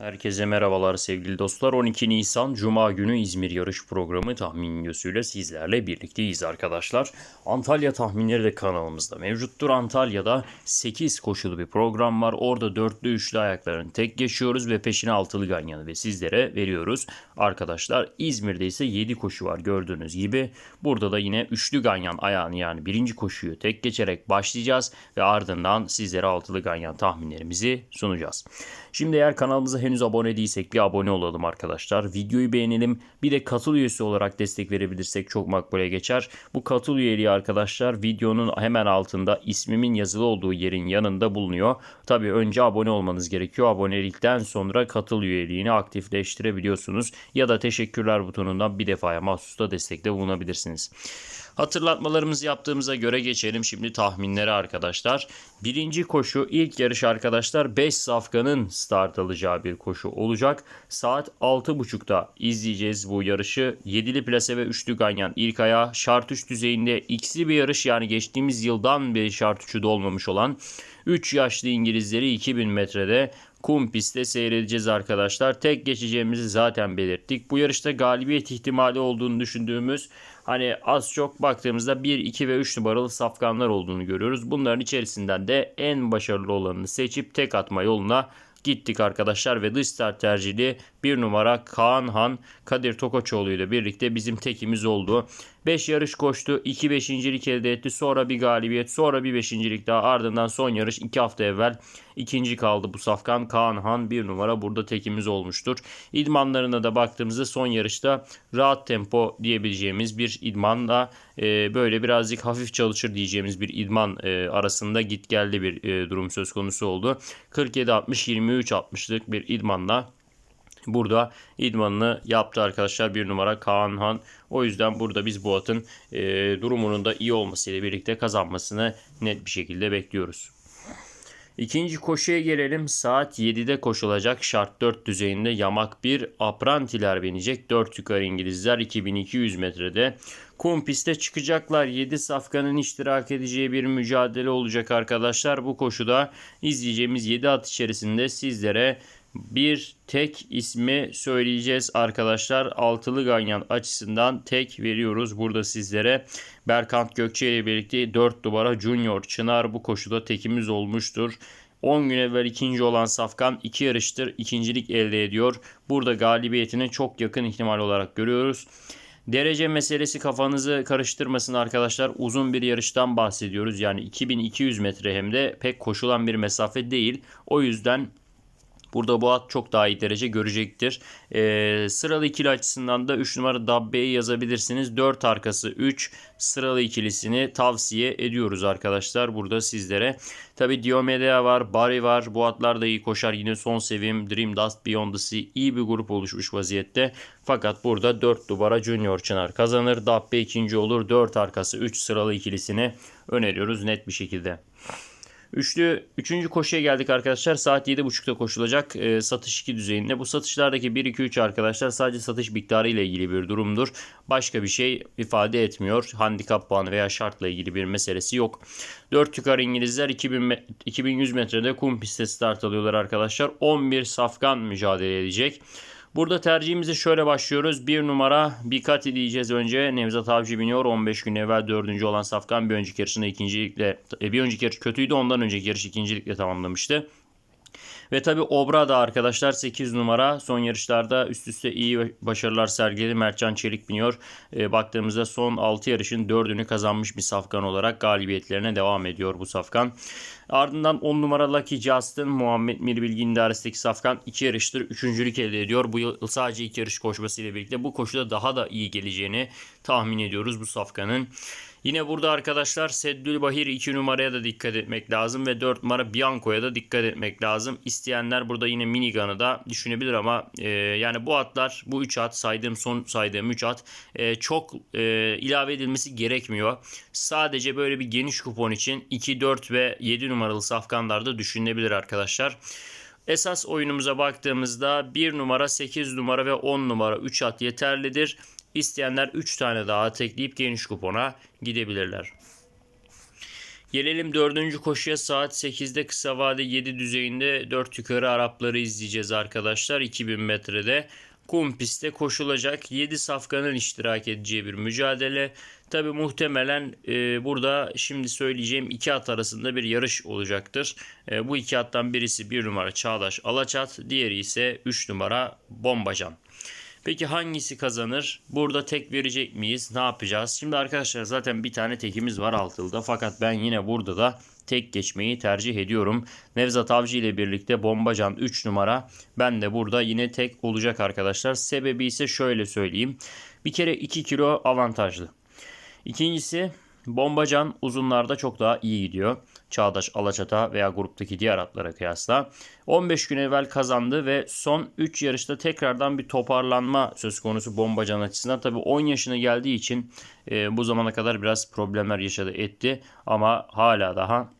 Herkese merhabalar sevgili dostlar. 12 Nisan Cuma günü İzmir yarış programı tahmin videosuyla sizlerle birlikteyiz arkadaşlar. Antalya tahminleri de kanalımızda mevcuttur. Antalya'da 8 koşulu bir program var. Orada dörtlü üçlü ayakların tek geçiyoruz ve peşine altılı ganyanı ve sizlere veriyoruz. Arkadaşlar İzmir'de ise 7 koşu var gördüğünüz gibi. Burada da yine üçlü ganyan ayağını yani birinci koşuyu tek geçerek başlayacağız ve ardından sizlere altılı ganyan tahminlerimizi sunacağız. Şimdi eğer kanalımıza henüz abone değilsek bir abone olalım arkadaşlar. Videoyu beğenelim. Bir de katıl üyesi olarak destek verebilirsek çok makbule geçer. Bu katıl üyeliği arkadaşlar videonun hemen altında ismimin yazılı olduğu yerin yanında bulunuyor. Tabi önce abone olmanız gerekiyor. Abonelikten sonra katıl üyeliğini aktifleştirebiliyorsunuz. Ya da teşekkürler butonundan bir defaya mahsus da destekte bulunabilirsiniz. Hatırlatmalarımızı yaptığımıza göre geçelim şimdi tahminlere arkadaşlar. Birinci koşu ilk yarış arkadaşlar 5 safkanın start alacağı bir koşu olacak. Saat 6.30'da izleyeceğiz bu yarışı. 7'li plase ve 3'lü ganyan ilk ayağı şart 3 düzeyinde x'li bir yarış yani geçtiğimiz yıldan beri şart 3'ü dolmamış olan 3 yaşlı İngilizleri 2000 metrede kum pistte seyredeceğiz arkadaşlar. Tek geçeceğimizi zaten belirttik. Bu yarışta galibiyet ihtimali olduğunu düşündüğümüz hani az çok baktığımızda 1, 2 ve 3 numaralı safkanlar olduğunu görüyoruz. Bunların içerisinden de en başarılı olanını seçip tek atma yoluna gittik arkadaşlar ve dış start tercihli bir numara Kaan Han Kadir Tokoçoğlu ile birlikte bizim tekimiz oldu. 5 yarış koştu. 2 beşincilik elde etti. Sonra bir galibiyet. Sonra bir beşincilik daha. Ardından son yarış 2 hafta evvel ikinci kaldı bu safkan. Kaan Han bir numara burada tekimiz olmuştur. İdmanlarına da baktığımızda son yarışta rahat tempo diyebileceğimiz bir idmanla e, böyle birazcık hafif çalışır diyeceğimiz bir idman e, arasında git geldi bir e, durum söz konusu oldu. 47-60-23-60'lık bir idmanla Burada idmanını yaptı arkadaşlar bir numara Kaan Han. O yüzden burada biz bu atın e, durumunun da iyi olmasıyla birlikte kazanmasını net bir şekilde bekliyoruz. İkinci koşuya gelelim. Saat 7'de koşulacak şart 4 düzeyinde yamak bir aprantiler binecek. 4 yukarı İngilizler 2200 metrede. Kum piste çıkacaklar. 7 safkanın iştirak edeceği bir mücadele olacak arkadaşlar. Bu koşuda izleyeceğimiz 7 at içerisinde sizlere bir tek ismi söyleyeceğiz arkadaşlar. Altılı ganyan açısından tek veriyoruz burada sizlere. Berkant Gökçe ile birlikte 4 numara Junior Çınar bu koşuda tekimiz olmuştur. 10 gün evvel ikinci olan Safkan 2 yarıştır ikincilik elde ediyor. Burada galibiyetine çok yakın ihtimal olarak görüyoruz. Derece meselesi kafanızı karıştırmasın arkadaşlar. Uzun bir yarıştan bahsediyoruz. Yani 2200 metre hem de pek koşulan bir mesafe değil. O yüzden Burada bu at çok daha iyi derece görecektir. Ee, sıralı ikili açısından da 3 numara Dabbe'yi yazabilirsiniz. 4 arkası 3 sıralı ikilisini tavsiye ediyoruz arkadaşlar burada sizlere. Tabi Diomedea var, Barry var. Bu atlar da iyi koşar. Yine son sevim Dream Dust Beyond the Sea iyi bir grup oluşmuş vaziyette. Fakat burada 4 numara Junior Çınar kazanır. Dabbe ikinci olur. 4 arkası 3 sıralı ikilisini öneriyoruz net bir şekilde. Üçlü, üçüncü koşuya geldik arkadaşlar. Saat 7.30'da koşulacak e, satış 2 düzeyinde. Bu satışlardaki 1-2-3 arkadaşlar sadece satış miktarı ile ilgili bir durumdur. Başka bir şey ifade etmiyor. Handikap puanı veya şartla ilgili bir meselesi yok. 4 yukarı İngilizler 2000, 2100 metrede kum pistte start alıyorlar arkadaşlar. 11 safkan mücadele edecek. Burada tercihimizi şöyle başlıyoruz. Bir numara Bikati diyeceğiz önce. Nevzat Avcı biniyor. 15 gün evvel dördüncü olan Safkan bir önceki yarışında ikincilikle e, bir önceki yarış kötüydü. Ondan önceki yarış ikincilikle tamamlamıştı. Ve tabi Obra da arkadaşlar 8 numara son yarışlarda üst üste iyi başarılar sergiledi. Mertcan Çelik biniyor. E, baktığımızda son 6 yarışın 4'ünü kazanmış bir safkan olarak galibiyetlerine devam ediyor bu safkan. Ardından 10 numara Lucky Justin Muhammed Mir Bilgin idaresindeki safkan 2 yarıştır 3. elde ediyor. Bu yıl sadece 2 yarış koşmasıyla birlikte bu koşuda daha da iyi geleceğini tahmin ediyoruz bu safkanın. Yine burada arkadaşlar Seddül Bahir 2 numaraya da dikkat etmek lazım ve 4 numara Bianco'ya da dikkat etmek lazım. İsteyenler burada yine minigun'ı da düşünebilir ama e, yani bu atlar bu 3 at saydığım son saydığım 3 at e, çok e, ilave edilmesi gerekmiyor. Sadece böyle bir geniş kupon için 2, 4 ve 7 numaralı safkanlarda düşünülebilir arkadaşlar. Esas oyunumuza baktığımızda 1 numara, 8 numara ve 10 numara 3 at yeterlidir. İsteyenler 3 tane daha tekleyip geniş kupona gidebilirler. Gelelim dördüncü koşuya saat 8'de kısa vade 7 düzeyinde 4 yukarı Arapları izleyeceğiz arkadaşlar. 2000 metrede kum pistte koşulacak 7 safkanın iştirak edeceği bir mücadele. Tabi muhtemelen e, burada şimdi söyleyeceğim iki at arasında bir yarış olacaktır. E, bu iki attan birisi 1 numara Çağdaş Alaçat, diğeri ise 3 numara Bombacan. Peki hangisi kazanır? Burada tek verecek miyiz? Ne yapacağız? Şimdi arkadaşlar zaten bir tane tekimiz var altılda. Fakat ben yine burada da tek geçmeyi tercih ediyorum. Nevzat Avcı ile birlikte Bombacan 3 numara. Ben de burada yine tek olacak arkadaşlar. Sebebi ise şöyle söyleyeyim. Bir kere 2 kilo avantajlı. İkincisi Bombacan uzunlarda çok daha iyi gidiyor. Çağdaş Alaçat'a veya gruptaki diğer atlara kıyasla. 15 gün evvel kazandı ve son 3 yarışta tekrardan bir toparlanma söz konusu Bombacan açısından. Tabi 10 yaşına geldiği için e, bu zamana kadar biraz problemler yaşadı etti. Ama hala daha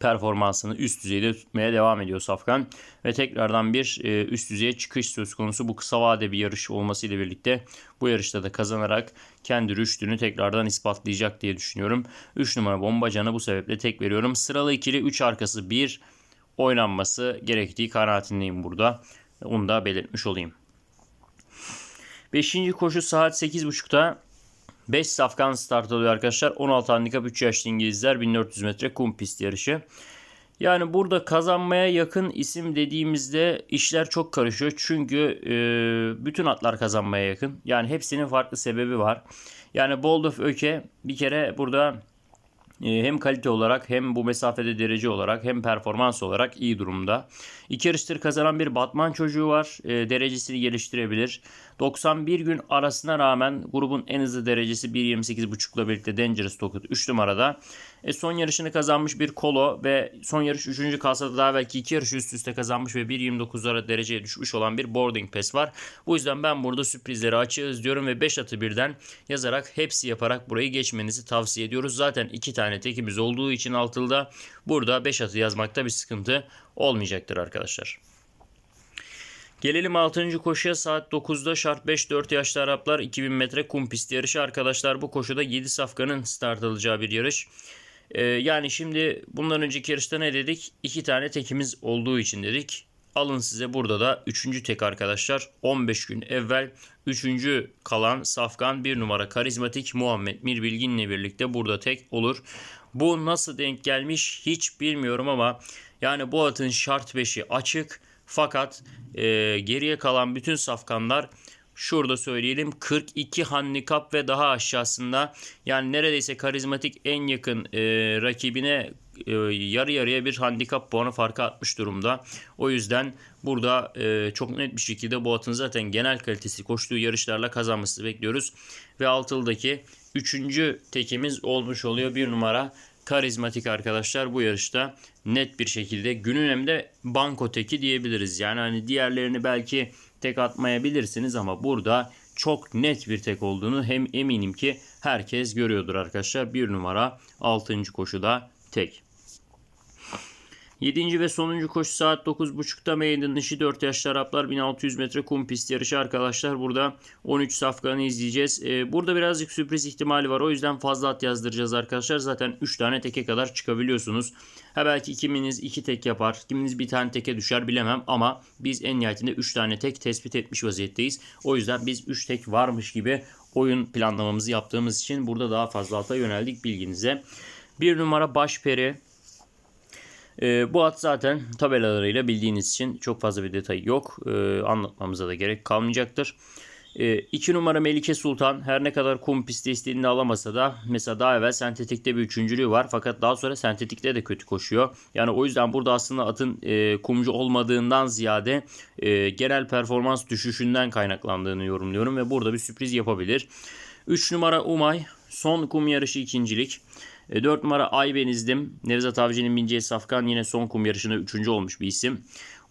performansını üst düzeyde tutmaya devam ediyor Safkan. Ve tekrardan bir e, üst düzeye çıkış söz konusu. Bu kısa vade bir yarış olmasıyla birlikte bu yarışta da kazanarak kendi rüştünü tekrardan ispatlayacak diye düşünüyorum. 3 numara Bombacan'a bu sebeple tek veriyorum. Sıralı ikili 3 arkası 1 oynanması gerektiği kanaatindeyim burada. Onu da belirtmiş olayım. 5. koşu saat 8.30'da 5 safkan start alıyor arkadaşlar. 16 handikap 3 yaşlı İngilizler 1400 metre kum pist yarışı. Yani burada kazanmaya yakın isim dediğimizde işler çok karışıyor. Çünkü e, bütün atlar kazanmaya yakın. Yani hepsinin farklı sebebi var. Yani Bold of Öke bir kere burada hem kalite olarak hem bu mesafede derece olarak hem performans olarak iyi durumda. İki yarıştır kazanan bir Batman çocuğu var. E, derecesini geliştirebilir. 91 gün arasına rağmen grubun en hızlı derecesi 1.28.5 ile birlikte Dangerous Token 3 numarada. E, son yarışını kazanmış bir Kolo ve son yarış 3. kalsa da daha belki 2 yarış üst üste kazanmış ve 1.29'lara dereceye düşmüş olan bir Boarding Pass var. Bu yüzden ben burada sürprizleri açığız diyorum ve 5 atı birden yazarak hepsi yaparak burayı geçmenizi tavsiye ediyoruz. Zaten 2 tane tekimiz olduğu için altılda burada 5 atı yazmakta bir sıkıntı olmayacaktır arkadaşlar. Gelelim 6. koşuya saat 9'da şart 5-4 yaşlı Araplar 2000 metre kum pist yarışı. Arkadaşlar bu koşuda 7 safkanın start alacağı bir yarış. Ee, yani şimdi bundan önceki yarışta ne dedik? 2 tane tekimiz olduğu için dedik. Alın size burada da 3. tek arkadaşlar. 15 gün evvel 3. kalan Safkan 1 numara karizmatik Muhammed Mirbilgin'le birlikte burada tek olur. Bu nasıl denk gelmiş hiç bilmiyorum ama yani bu atın şart 5'i açık. Fakat e, geriye kalan bütün safkanlar şurada söyleyelim 42 handikap ve daha aşağısında yani neredeyse karizmatik en yakın e, rakibine e, yarı yarıya bir handikap puanı farkı atmış durumda. O yüzden burada e, çok net bir şekilde bu atın zaten genel kalitesi koştuğu yarışlarla kazanmasını bekliyoruz. Ve altıldaki üçüncü tekimiz olmuş oluyor bir numara karizmatik arkadaşlar bu yarışta net bir şekilde günün hem de banko teki diyebiliriz. Yani hani diğerlerini belki tek atmayabilirsiniz ama burada çok net bir tek olduğunu hem eminim ki herkes görüyordur arkadaşlar. Bir numara 6. koşuda tek. 7. ve sonuncu koşu saat 9.30'da meydan dışı 4 yaşlı Araplar 1600 metre kum pist yarışı arkadaşlar. Burada 13 safkanı izleyeceğiz. Ee, burada birazcık sürpriz ihtimali var. O yüzden fazla at yazdıracağız arkadaşlar. Zaten 3 tane teke kadar çıkabiliyorsunuz. Ha belki kiminiz 2 tek yapar. Kiminiz bir tane teke düşer bilemem. Ama biz en nihayetinde 3 tane tek tespit etmiş vaziyetteyiz. O yüzden biz 3 tek varmış gibi oyun planlamamızı yaptığımız için burada daha fazla ata yöneldik bilginize. Bir numara Başperi. E, bu at zaten tabelalarıyla bildiğiniz için çok fazla bir detay yok. E, anlatmamıza da gerek kalmayacaktır. 2 e, numara Melike Sultan her ne kadar kum pisti istediğini alamasa da mesela daha evvel sentetikte bir üçüncülüğü var fakat daha sonra sentetikte de kötü koşuyor. Yani o yüzden burada aslında atın e, kumcu olmadığından ziyade e, genel performans düşüşünden kaynaklandığını yorumluyorum ve burada bir sürpriz yapabilir. 3 numara Umay son kum yarışı ikincilik. 4 e, numara Aybenizdim. Nevzat Avcı'nın bineceği Safkan yine son kum yarışında 3. olmuş bir isim.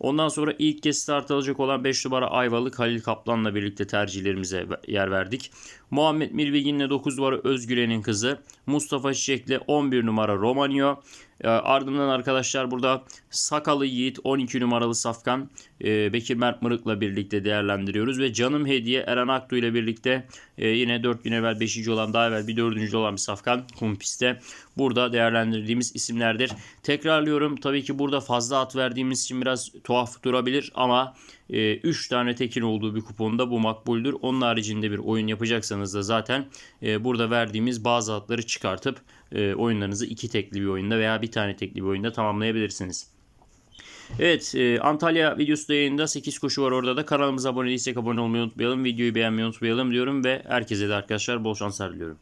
Ondan sonra ilk kez start alacak olan 5 numara Ayvalık Halil Kaplan'la birlikte tercihlerimize yer verdik. Muhammed Mirbilgin'le 9 numara Özgülen'in kızı. Mustafa Çiçek'le 11 numara Romanio. E, ardından arkadaşlar burada Sakalı Yiğit 12 numaralı Safkan e, Bekir Mert Mırık'la birlikte değerlendiriyoruz ve Canım Hediye Eren Aktu ile birlikte e, yine 4 gün evvel 5. olan daha evvel bir 4. olan bir Safkan Kumpis'te burada değerlendirdiğimiz isimlerdir. Tekrarlıyorum tabii ki burada fazla at verdiğimiz için biraz tuhaf durabilir ama 3 tane tekin olduğu bir kuponda bu makbuldür. Onun haricinde bir oyun yapacaksanız da zaten e, burada verdiğimiz bazı atları çıkartıp e, oyunlarınızı iki tekli bir oyunda veya bir tane tekli bir oyunda tamamlayabilirsiniz. Evet e, Antalya videosu da yayında 8 koşu var orada da kanalımıza abone değilsek abone olmayı unutmayalım. Videoyu beğenmeyi unutmayalım diyorum ve herkese de arkadaşlar bol şanslar diliyorum.